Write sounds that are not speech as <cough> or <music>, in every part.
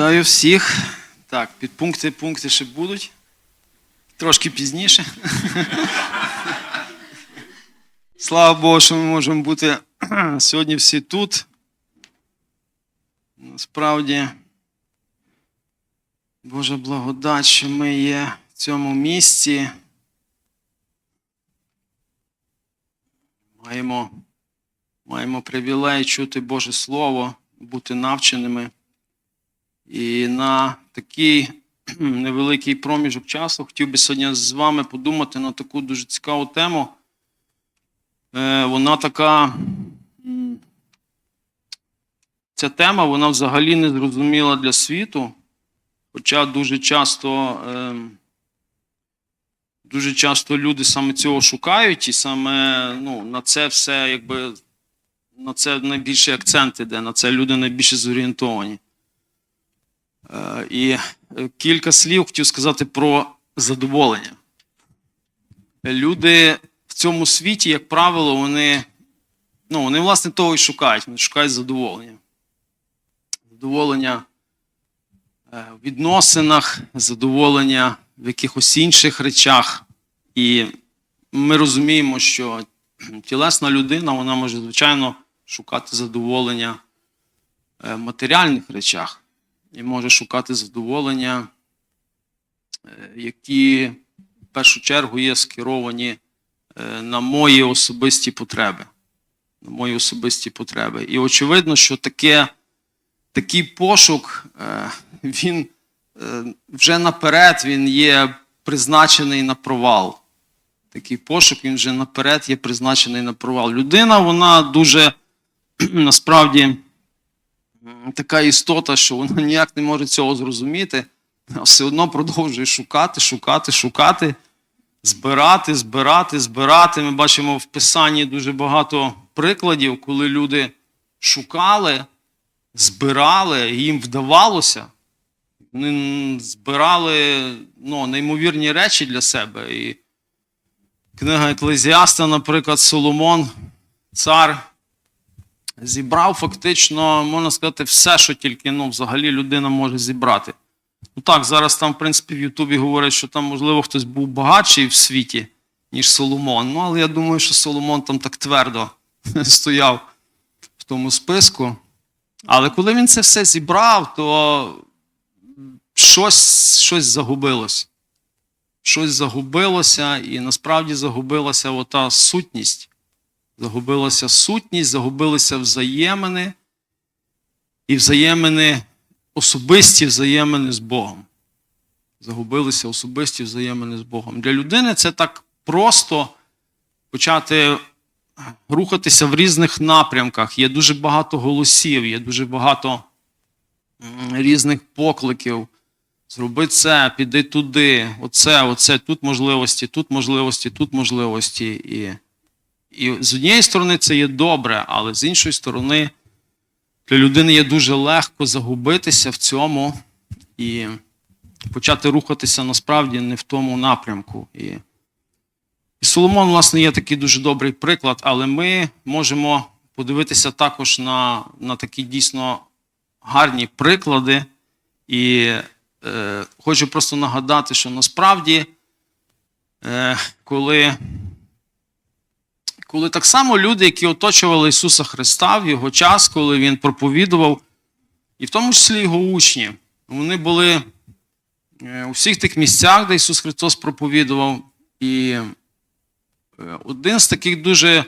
Вітаю всіх. Так, підпункти, пункти ще будуть. Трошки пізніше. <laughs> Слава Богу, що ми можемо бути <clears throat> сьогодні всі тут. Насправді, Божа благодать, що ми є в цьому місці. Маємо, маємо привілей чути Боже Слово, бути навченими. І на такий <clears throat> невеликий проміжок часу хотів би сьогодні з вами подумати на таку дуже цікаву тему. Е, Вона така. Ця тема вона взагалі не зрозуміла для світу, хоча дуже часто, ем, дуже часто люди саме цього шукають, і саме ну, на це все, якби на це найбільший акцент іде, на це люди найбільше зорієнтовані. Е, І е, кілька слів хотів сказати про задоволення. Люди в цьому світі, як правило, вони, ну, вони власне того і шукають. Вони шукають задоволення. Задоволення е, в відносинах, задоволення в якихось інших речах. І ми розуміємо, що тілесна людина вона може, звичайно, шукати задоволення в матеріальних речах і може шукати задоволення, е, які в першу чергу є скеровані е, на мої особисті потреби. На мої особисті потреби. І очевидно, що таке, такий пошук, е, він вже наперед він є призначений на провал. Такий пошук він вже наперед є призначений на провал. Людина, вона дуже насправді така істота, що вона <laughs> ніяк не може цього зрозуміти, а все одно продовжує шукати, шукати, шукати, збирати, збирати, збирати. Ми бачимо в Писанні дуже багато прикладів, коли люди шукали, збирали, їм вдавалося. Вони збирали ну, неймовірні речі для себе. І книга Еклезіаста, наприклад, Соломон, цар зібрав фактично, можна сказати, все, що тільки ну, взагалі людина може зібрати. Ну так, зараз там, в принципі, в Ютубі говорять, що там, можливо, хтось був багатший в світі, ніж Соломон. Ну, але я думаю, що Соломон там так твердо <laughs> стояв в тому списку. Але коли він це все зібрав, то щось, щось загубилось. Щось загубилося, і насправді загубилася ота сутність. Загубилася сутність, загубилися взаємини і взаємини, особисті взаємини з Богом. Загубилися особисті взаємини з Богом. Для людини це так просто почати рухатися в різних напрямках. Є дуже багато голосів, є дуже багато різних покликів. Зроби це, піди туди, оце, оце, тут можливості, тут можливості, тут можливості. І і з однієї сторони це є добре, але з іншої сторони, для людини є дуже легко загубитися в цьому і почати рухатися насправді не в тому напрямку. І, і Соломон, власне, є такий дуже добрий приклад, але ми можемо подивитися також на, на такі дійсно гарні приклади. І е, хочу просто нагадати, що насправді, е, коли коли так само люди, які оточували Ісуса Христа в його час, коли Він проповідував, і в тому числі його учні, вони були е, у всіх тих місцях, де Ісус Христос проповідував. І е, один з таких дуже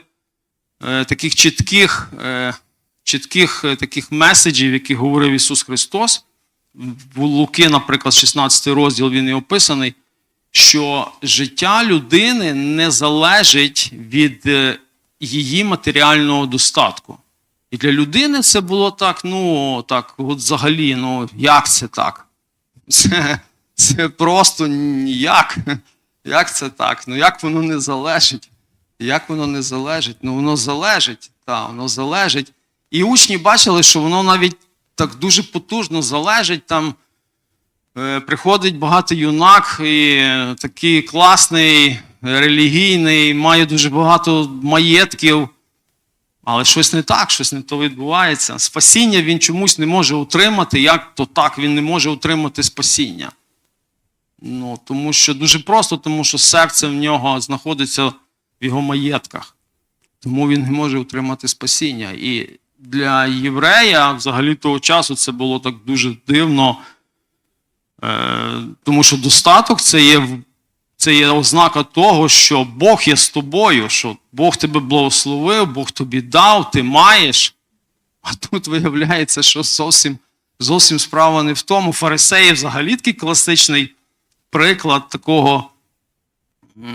е, таких чітких, чітких таких меседжів, які говорив Ісус Христос, в Луки, наприклад, 16 розділ він і описаний що життя людини не залежить від е, її матеріального достатку. І для людини це було так, ну, так, от взагалі, ну, як це так? Це, це просто ніяк. Як це так? Ну як воно не залежить? Як воно не залежить? Ну, воно залежить, так, воно залежить. І учні бачили, що воно навіть так дуже потужно залежить там. Е, приходить багатий юнак, і такий класний, релігійний, має дуже багато маєтків. Але щось не так, щось не то відбувається. Спасіння він чомусь не може утримати. Як то так він не може утримати спасіння? Ну, тому що дуже просто, тому що серце в нього знаходиться в його маєтках. Тому він не може утримати спасіння. І для єврея взагалі того часу це було так дуже дивно. Е, тому що достаток це є, це є ознака того, що Бог є з тобою, що Бог тебе благословив, Бог тобі дав, ти маєш. А тут виявляється, що зовсім, зовсім справа не в тому. Фарисеї взагалі такий класичний приклад такого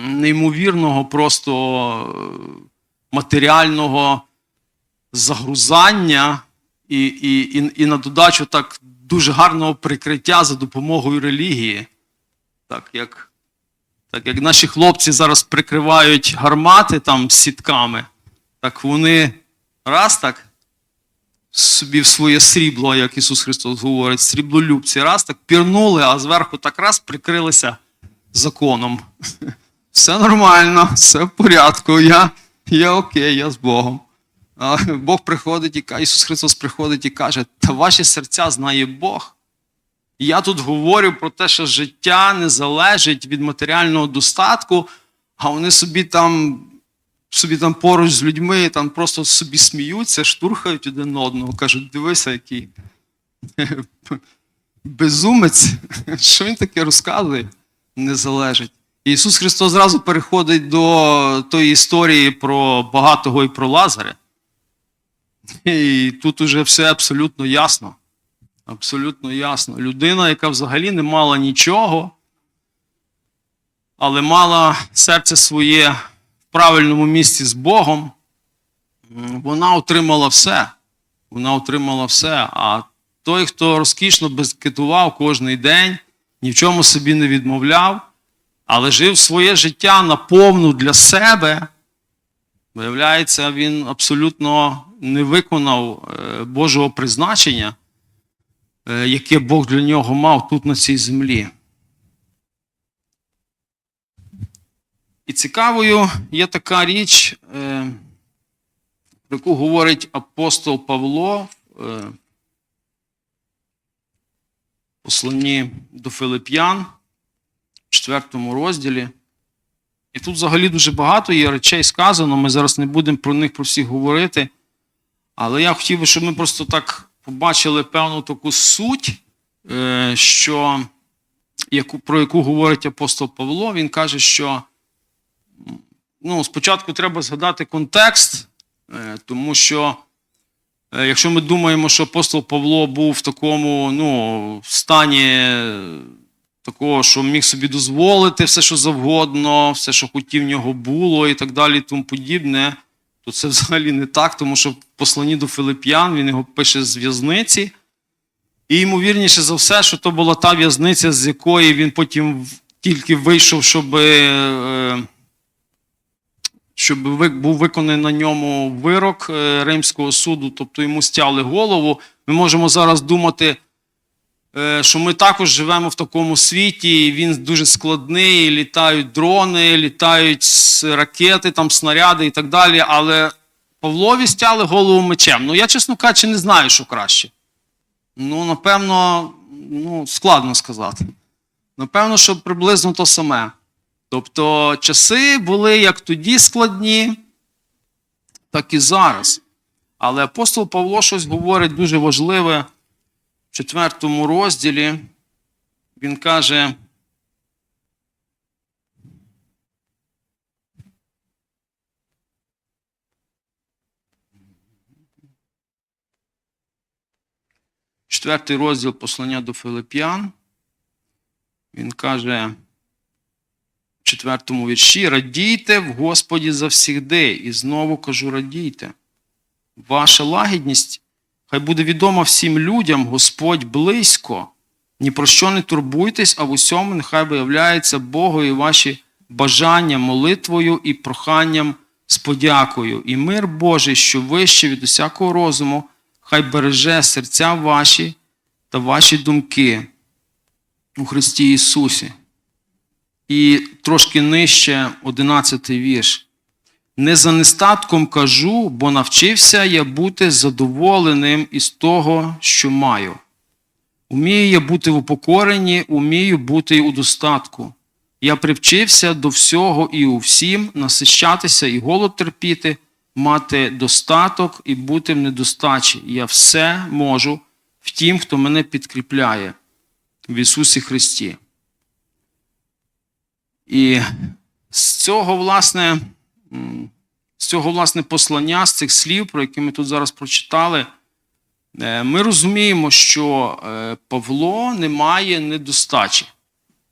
неймовірного, просто е, матеріального загрузання і, і, і, і на додачу так дуже гарного прикриття за допомогою релігії. Так як, так як наші хлопці зараз прикривають гармати там сітками, так вони раз так собі в своє срібло, як Ісус Христос говорить, сріблолюбці, раз так пірнули, а зверху так раз прикрилися законом. <laughs> Все нормально, все в порядку, я, я окей, я з Богом. Бог приходить і Ісус Христос приходить і каже, та ваші серця знає Бог. І Я тут говорю про те, що життя не залежить від матеріального достатку, а вони собі там, собі там поруч з людьми там просто собі сміються, штурхають один одного, кажуть, дивися, який безумець, що він таке розказує, не залежить. Ісус Христос зразу переходить до тої історії про багатого і про Лазаря. І тут уже все абсолютно ясно. Абсолютно ясно. Людина, яка взагалі не мала нічого, але мала серце своє в правильному місці з Богом, вона отримала все. Вона отримала все. А той, хто розкішно безкетував кожний день, ні в чому собі не відмовляв, але жив своє життя наповну для себе, виявляється, він абсолютно не виконав е, Божого призначення, е, яке Бог для нього мав тут на цій землі. І цікавою є така річ, е, про яку говорить апостол Павло в посланні до Филип'ян в 4 розділі. І тут взагалі дуже багато є речей сказано. Ми зараз не будемо про них про всіх говорити. Але я хотів би, щоб ми просто так побачили певну таку суть, е, що, про яку говорить апостол Павло. Він каже, що ну, спочатку треба згадати контекст, е, тому що е, якщо ми думаємо, що апостол Павло був в такому ну, стані такого, що міг собі дозволити все, що завгодно, все, що хотів в нього було, і так далі, і тому подібне, то це взагалі не так, тому що в посланні до Филип'ян він його пише з в'язниці. І ймовірніше за все, що то була та в'язниця, з якої він потім тільки вийшов, щоб, е, щоб був виконаний на ньому вирок е, Римського суду, тобто йому стяли голову. Ми можемо зараз думати, е, що ми також живемо в такому світі, і він дуже складний, літають дрони, літають ракети, там, снаряди і так далі. Але Павлові стяли голову мечем. Ну, я, чесно кажучи, не знаю, що краще. Ну, напевно, ну, складно сказати. Напевно, що приблизно то саме. Тобто часи були як тоді складні, так і зараз. Але апостол Павло щось говорить дуже важливе четвертому розділі. Він каже. Четвертий розділ послання до Филип'ян. Він каже в четвертому вірші: Радійте в Господі завсігди. І знову кажу, радійте. Ваша лагідність хай буде відома всім людям, Господь близько. Ні про що не турбуйтесь, а в усьому нехай виявляється Богові ваші бажання молитвою і проханням з подякою. І мир Божий, що вище від усякого розуму, хай береже серця ваші та ваші думки у Христі Ісусі. І трошки нижче 11 вірш. Не за нестатком кажу, бо навчився я бути задоволеним із того, що маю. Умію я бути в упокоренні, умію бути й у достатку. Я привчився до всього і у всім, насищатися і голод терпіти, мати достаток і бути в недостачі. Я все можу в тім, хто мене підкріпляє в Ісусі Христі. І з цього, власне, цього власне послання, з цих слів, про які ми тут зараз прочитали, е, ми розуміємо, що е, Павло не має недостачі.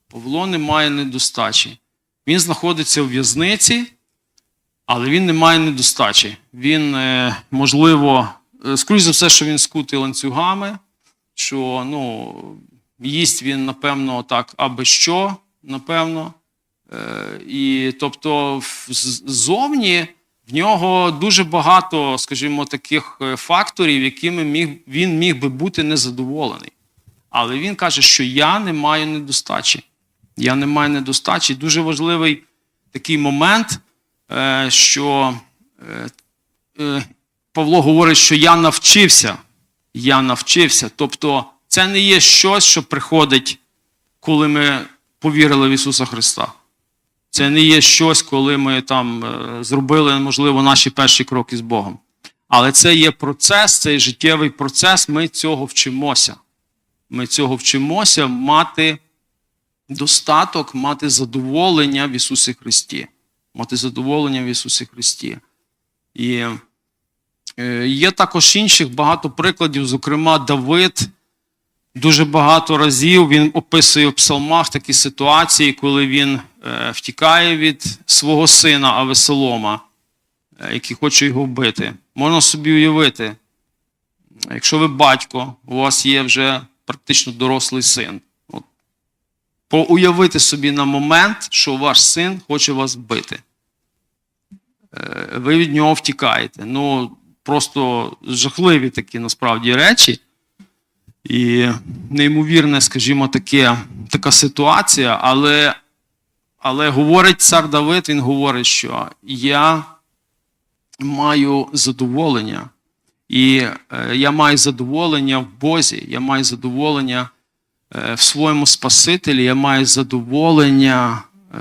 Павло не має недостачі. Він знаходиться у в'язниці, але він не має недостачі. Він, е, можливо, скоріш за все, що він скутий ланцюгами, що ну, їсть він, напевно, так, аби що, напевно. І тобто, ззовні в нього дуже багато, скажімо, таких е, факторів, якими міг, він міг би бути незадоволений. Але він каже, що я не маю недостачі. Я не маю недостачі. Дуже важливий такий момент, е, що е, Павло говорить, що я навчився. Я навчився. Тобто, це не є щось, що приходить, коли ми повірили в Ісуса Христа. Це не є щось, коли ми там е, зробили, можливо, наші перші кроки з Богом. Але це є процес, це є життєвий процес, ми цього вчимося. Ми цього вчимося мати достаток, мати задоволення в Ісусі Христі. Мати задоволення в Ісусі Христі. І е, є також інших багато прикладів, зокрема, Давид. Дуже багато разів він описує в псалмах такі ситуації, коли він е, втікає від свого сина Авесолома, е, який хоче його вбити. Можна собі уявити, якщо ви батько, у вас є вже практично дорослий син. От, поуявити собі на момент, що ваш син хоче вас вбити. Е, Ви від нього втікаєте. Ну, просто жахливі такі насправді речі. І неймовірне, скажімо, таке, така ситуація, але, але говорить цар Давид, він говорить, що я маю задоволення. І е, я маю задоволення в Бозі, я маю задоволення е, в своєму Спасителі, я маю задоволення е,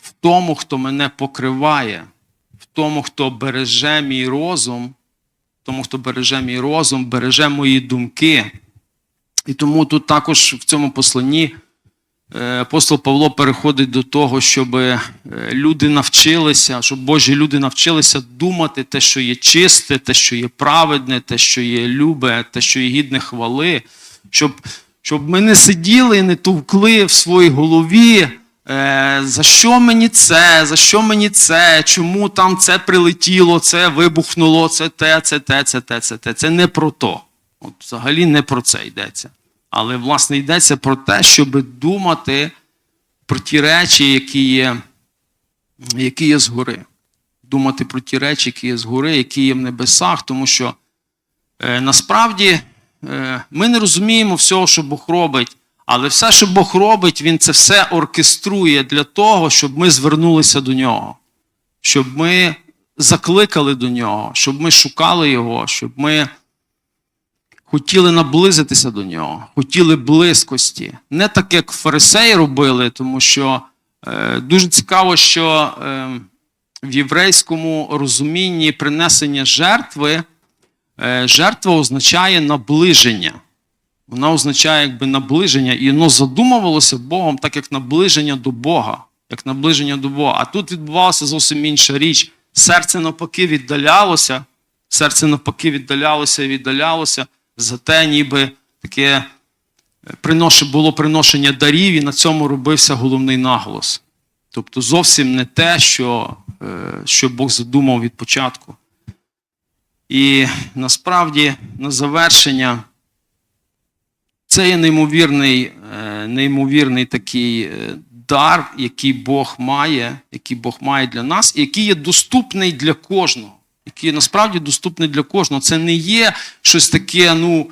в тому, хто мене покриває, в тому, хто береже мій розум, в тому, хто береже мій розум, береже мої думки. І тому тут також в цьому посланні е, апостол Павло переходить до того, щоб е, люди навчилися, щоб Божі люди навчилися думати те, що є чисте, те, що є праведне, те, що є любе, те, що є гідне хвали, щоб, щоб ми не сиділи і не товкли в своїй голові. е, За що мені це? За що мені це? Чому там це прилетіло, це вибухнуло, це те, це те, це те, це те. Це не про то. От взагалі не про це йдеться. Але, власне, йдеться про те, щоб думати про ті речі, які є, які є згори. Думати про ті речі, які є згори, які є в небесах, тому що е, насправді е, ми не розуміємо всього, що Бог робить, але все, що Бог робить, Він це все оркеструє для того, щоб ми звернулися до нього, щоб ми закликали до нього, щоб ми шукали Його, щоб ми хотіли наблизитися до нього, хотіли близькості. Не так, як фарисеї робили, тому що е, дуже цікаво, що е, в єврейському розумінні принесення жертви, е, жертва означає наближення. Вона означає якби наближення, і воно задумувалося Богом, так як наближення до Бога. Як наближення до Бога. А тут відбувалася зовсім інша річ. Серце навпаки віддалялося, серце навпаки віддалялося і віддалялося, зате ніби таке принош... було приношення дарів, і на цьому робився головний наголос. Тобто зовсім не те, що, е, що Бог задумав від початку. І насправді на завершення це є неймовірний, е, неймовірний такий е, дар, який Бог має, який Бог має для нас, і який є доступний для кожного. Який насправді доступний для кожного. Це не є щось таке, ну,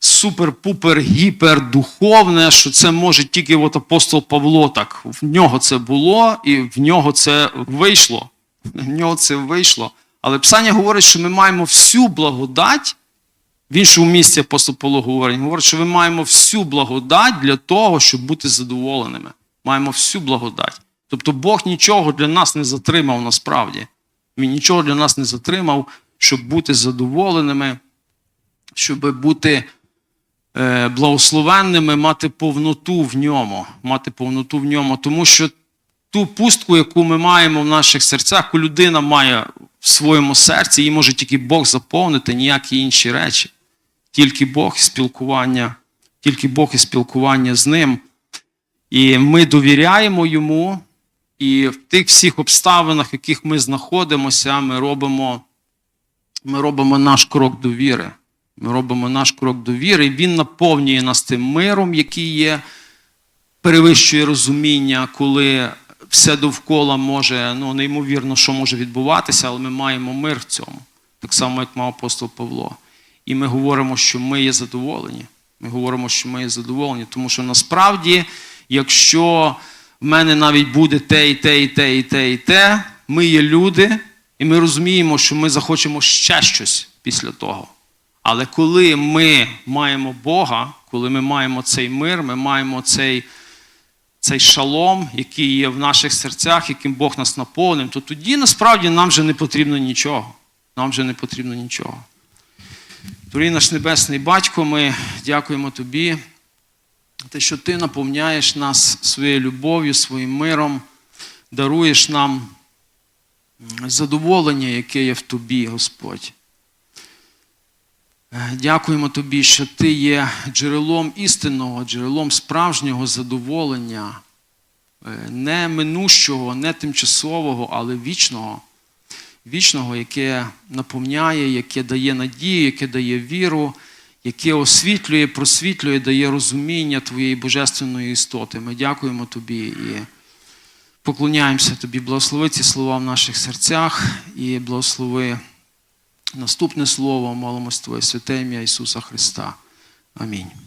супер-пупер, гіпердуховне, що це може тільки от апостол Павло так. В нього це було, і в нього це вийшло. в нього це вийшло. Але Писання говорить, що ми маємо всю благодать. В іншому місці апостол Павло говорить, говорить, що ми маємо всю благодать для того, щоб бути задоволеними. Маємо всю благодать. Тобто Бог нічого для нас не затримав насправді. Він нічого для нас не затримав, щоб бути задоволеними, щоб бути е, благословенними, мати повноту в ньому. Мати повноту в ньому. Тому що ту пустку, яку ми маємо в наших серцях, яку людина має в своєму серці, її може тільки Бог заповнити, ніякі інші речі. Тільки Бог і спілкування, тільки Бог і спілкування з ним. І ми довіряємо йому, і в тих всіх обставинах, в яких ми знаходимося, ми робимо, ми робимо наш крок до віри. Ми робимо наш крок до віри, і він наповнює нас тим миром, який є, перевищує розуміння, коли все довкола може, ну, неймовірно, що може відбуватися, але ми маємо мир в цьому. Так само, як мав апостол Павло. І ми говоримо, що ми є задоволені. Ми говоримо, що ми є задоволені, тому що насправді, якщо в мене навіть буде те, і те, і те, і те, і те, ми є люди, і ми розуміємо, що ми захочемо ще щось після того. Але коли ми маємо Бога, коли ми маємо цей мир, ми маємо цей, цей шалом, який є в наших серцях, яким Бог нас наповнив, то тоді насправді нам вже не потрібно нічого. Нам вже не потрібно нічого. Дорогий наш Небесний Батько, ми дякуємо Тобі, те, що Ти наповняєш нас своєю любов'ю, своїм миром, даруєш нам задоволення, яке є в Тобі, Господь. Е, Дякуємо Тобі, що Ти є джерелом істинного, джерелом справжнього задоволення, е, не минущого, не тимчасового, але вічного вічного, яке наповняє, яке дає надію, яке дає віру, яке освітлює, просвітлює, дає розуміння Твоєї божественної істоти. Ми дякуємо Тобі і поклоняємося Тобі. Благослови ці слова в наших серцях і благослови наступне слово, молимось Твоє святе ім'я Ісуса Христа. Амінь.